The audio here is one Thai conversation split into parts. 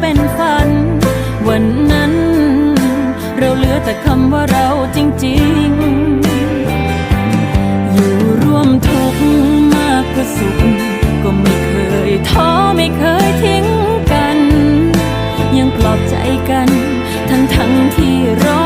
เป็นฝัน วันนั้น เราเหลือแต่คำว่าเราจริง ๆ อยู่ร่วมทุกข์มากกว่าสุข ก็ไม่เคยท้อไม่เคยทิ้งกัน ยังปลอบใจกัน ทั้งทั้งที่ร้อ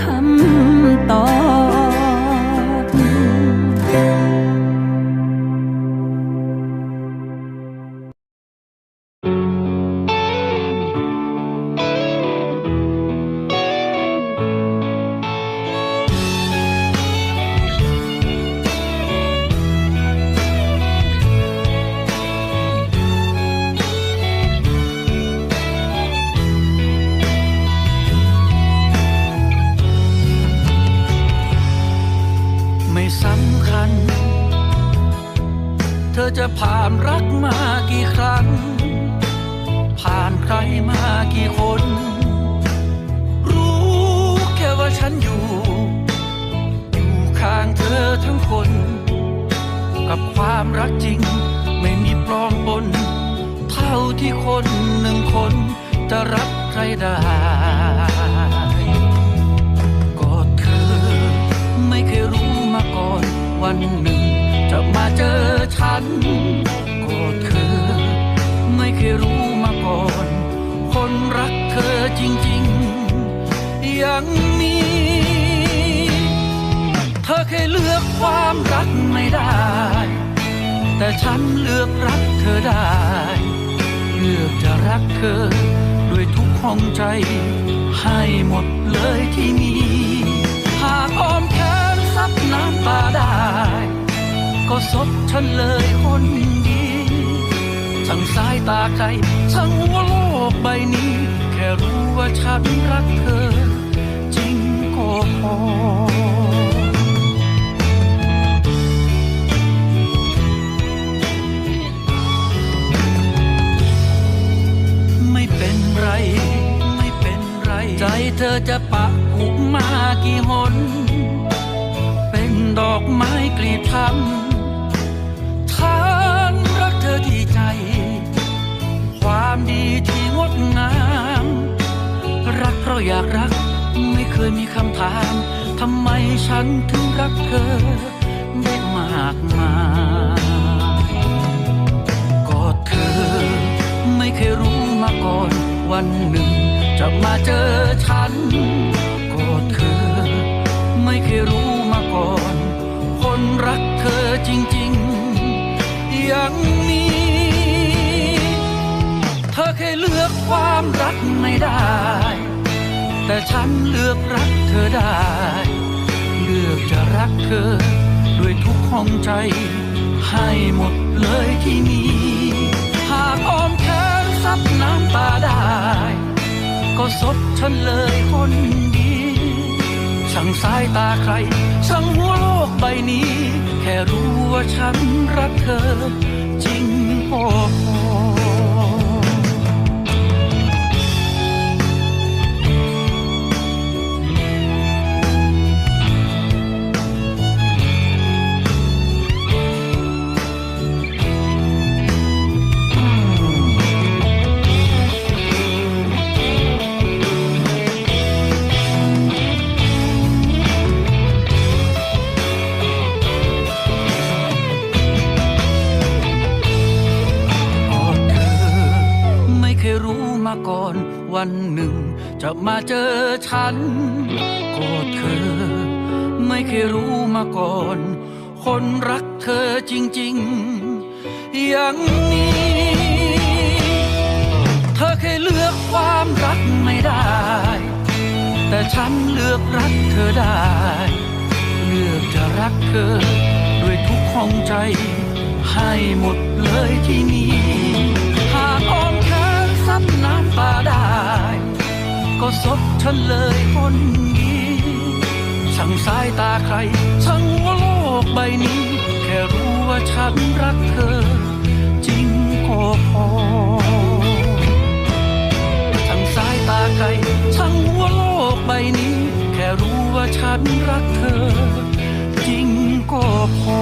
คำตอบ สำคัญ เธอจะผ่านรักมากี่ครั้ง ผ่านใครมากี่คน รู้แค่ว่าฉันอยู่ อยู่ข้างเธอทั้งคน กับความรักจริงไม่มีปลอมปน เท่าที่คนหนึ่งคนจะรักใครได้ วันหนึ่ง จะมาเจอฉันก็เธอ ไม่เคยรู้มาก่อน คนรักเธอจริงๆยังมีเธอเคยเลือกความรักไม่ได้ แต่ฉันเลือกรักเธอได้ เลือกจะรักเธอด้วยทุกห้องใจ ให้หมดเลยที่มีหากอ้อม น้ำตาได้ ก็ซบฉันเลยคนดีทั้งสายตาใครทั้งหัวโลกใบนี้ แค่รู้ว่าฉันรักเธอ จริงก็พอไม่เป็นไรไม่เป็นไรใจเธอจะปะกุมากี่หน ดอกไม้กลีบทำฉันรักเธอที่ใจ ความดีที่งดงาม รักเพราะอยากรัก ไม่เคยมีคำถามทำไมฉันถึงรักเธอได้มากมายกอดเธอ ไม่เคยรู้มาก่อนวันหนึ่ง จะมาเจอฉันกอดเธอ ไม่เคยรู้ เธอจริงๆยังมีเธอเคยเลือกความรักไม่ได้ แต่ฉันเลือกรักเธอได้ เลือกจะรักเธอ ด้วยทุกห้องใจ ให้หมดเลยที่นี่หากอ้อมแขนซับน้ำตาได้ ก็ซบฉันเลยคนดีช่างสายตาใครช่างหัวโล กใบนี้ แค่รู้ว่าฉันรักเธอ จริงพอ มาเจอฉันกอดเธอ ไม่เคยรู้มาก่อน คนรักเธอจริงๆยังมีเธอเคยเลือกความรักไม่ได้ แต่ฉันเลือกรักเธอได้ เลือกจะรักเธอ ด้วยทุกห้องใจ ให้หมดเลยที่นี่หากอ้อมแขนซับน้ำตาได้ ก็ซบฉันเลยคนดีช่างสายตาใครช่างว่าโลกใบนี้ แค่รู้ว่าฉันรักเธอ จริงก็พอช่างสายตาใครช่างหัวโลกใบนี้ แค่รู้ว่าฉันรักเธอ จริงก็พอ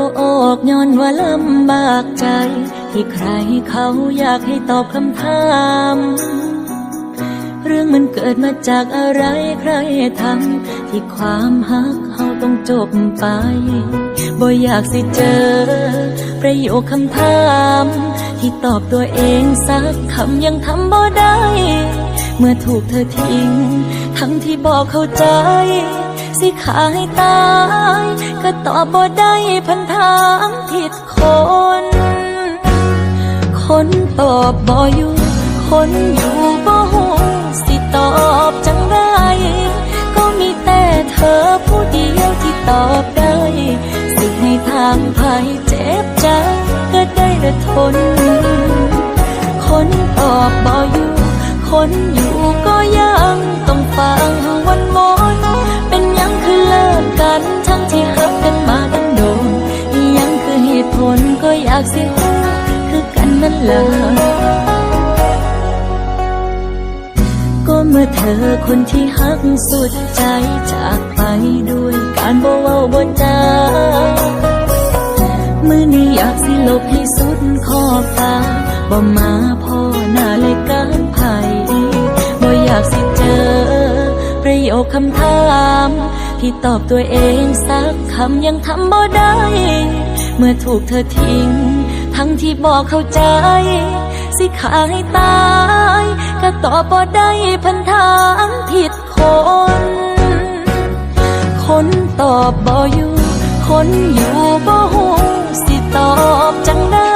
บ่ออกย้อนว่าลำบากใจ ที่ใครเขาอยากให้ตอบคำถาม เรื่องมันเกิดมาจากอะไรใครทำที่ความฮักเขาต้องจบไปบ่อยากสิเจอ ประโยคคำถาม ที่ตอบตัวเองสักคำยังทำบ่ได้ เมื่อถูกเธอทิ้ง ทั้งที่บอกเข้าใจ สิขาให้ตาย ก็ตอบบ่ได้พันทางผิดคน คนตอบบ่อยู่ คนอยู่บ่หูสิตอบจังไร ก็มีแต่เธอผู้เดียวที่ตอบได้ สิให้ทางภัยเจ็บใจก็ได้แต่ทน คนตอบบ่อยู่ คนอยู่ก็ยังต้ากสิฮู้คือกันนั่นแหละก็เมื่อเธอคนที่หักสุดใจจากไปด้วยการบ่เว้าบ่จามือนี้อยากสิลบให้สุดขอบตาบ่มาพ่อหน้าเลยการไผ่บ่อยากสิเจอ ประโยคคำถาม ที่ตอบตัวเองสักคำยังทำบ่ได้ เมื่อถูกเธอทิ้ง ทั้งที่บอกเข้าใจ สิขาให้ตายก็ตอบบ่ได้พันทางผิดคน คนตอบบ่อยู่ คนอยู่บ่หูสิตอบจังได้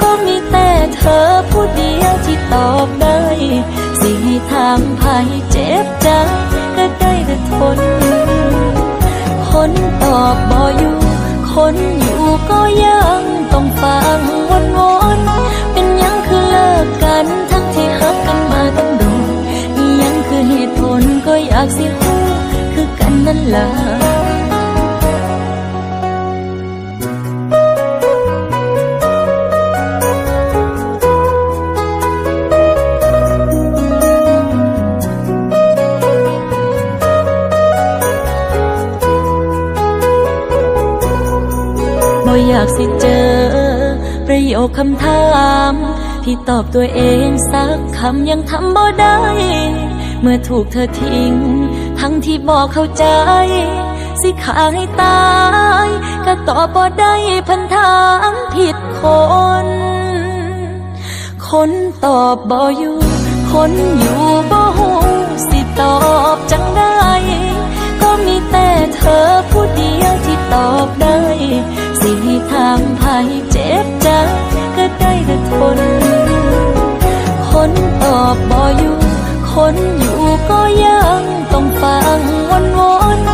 ก็มีแต่เธอผู้เดียวที่ตอบได้ สิให้ทางภัยเจ็บใจก็ได้แต่ทน คนตอบบ่อยู่ คนอยู่ก็ยังต้องฟังวนวนๆเป็นยังคือเลิกกันทั้งที่หักกันมาตั้งโดนอีหยังคือเหตุผลก็อยากสิฮู้คือกันนั่นล่ะ ยคคำถามที่ตอบตัวเองสักคำยังทำบ่ได้ เมื่อถูกเธอทิ้ง ทั้งที่บอกเข้าใจ สิขาให้ตาย ก็ตอบบ่ได้พันถามผิดคน คนตอบบ่อยู่ คนอยู่บ่หูสิตอบจังได้ ก็มีแต่เธอผู้เดียวที่ตอบได้ ห้ทางภัยเจ็บใจก็ได้แต่ทน คนตอบบ่อยู่ คนอยู่ก็ยังต้องฟังวนวน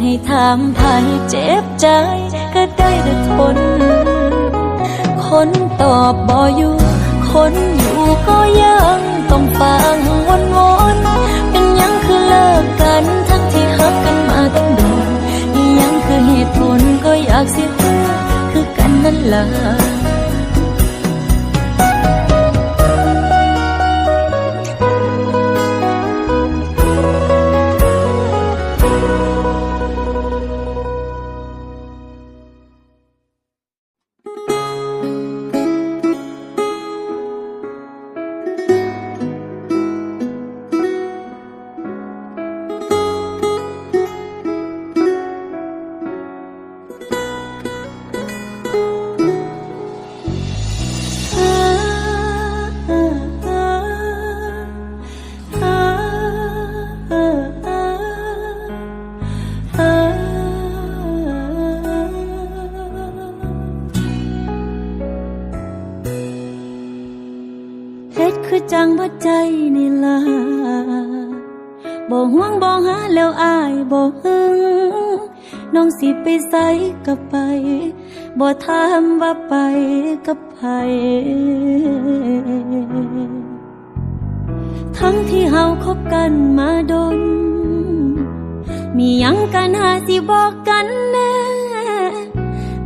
ให้ทางภัยเจ็บใจ ก็ได้แต่ทน คนตอบบ่อยู่ คนอยู่ก็ยังต้องฟังวนวนเป็นยังคือเลิกกันทั้งที่ฮักกันมาตั้งโดนยังคือเหตุผลก็อยากสิฮู้คือกันนั่นล่ะ สิไปไสก็ไป บ่ถามว่าไปกับไผทั้งที่เฮาคบกันมาดน มียังกันหาสิบอกกันแน่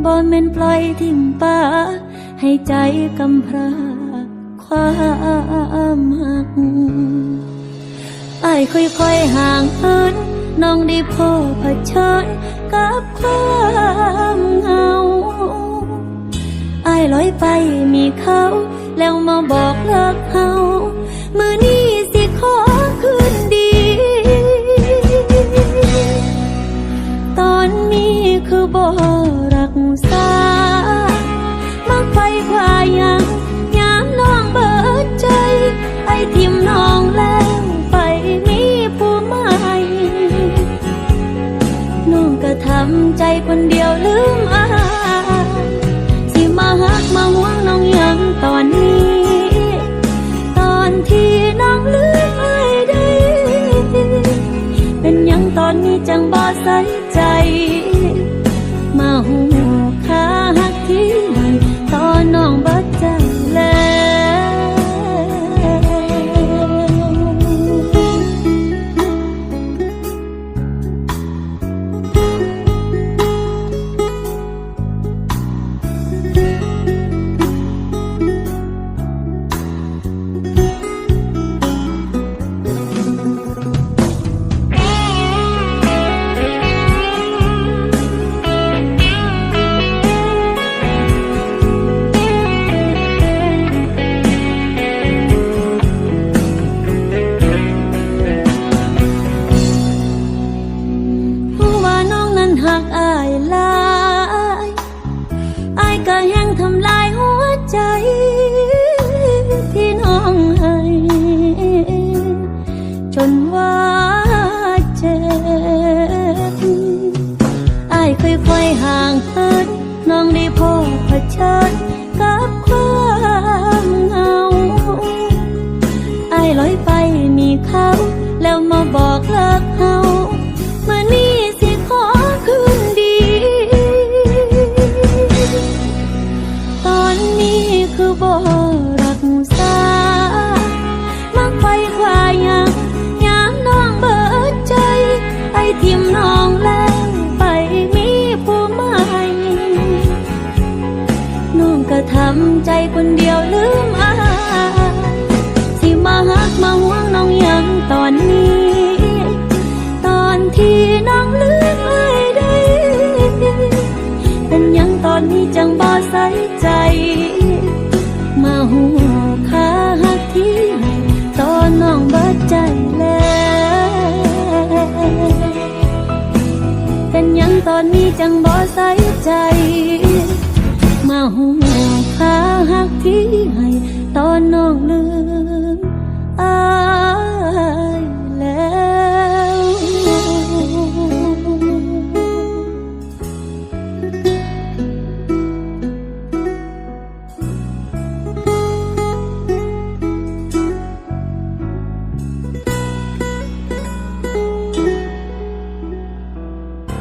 บ่แม่นปล่อยทิ้งป่าให้ใจกำพร้าความหักอายค่อยๆห่างเหิน น้องได้พบเผชิญกับความเหงาอายลอยไปมีเขา แล้วมาบอกเลิกเขามือนี้ ตอนนี้จังบ่ใส่ใจ มาหูข้าหักที่ให้ตอนน้อง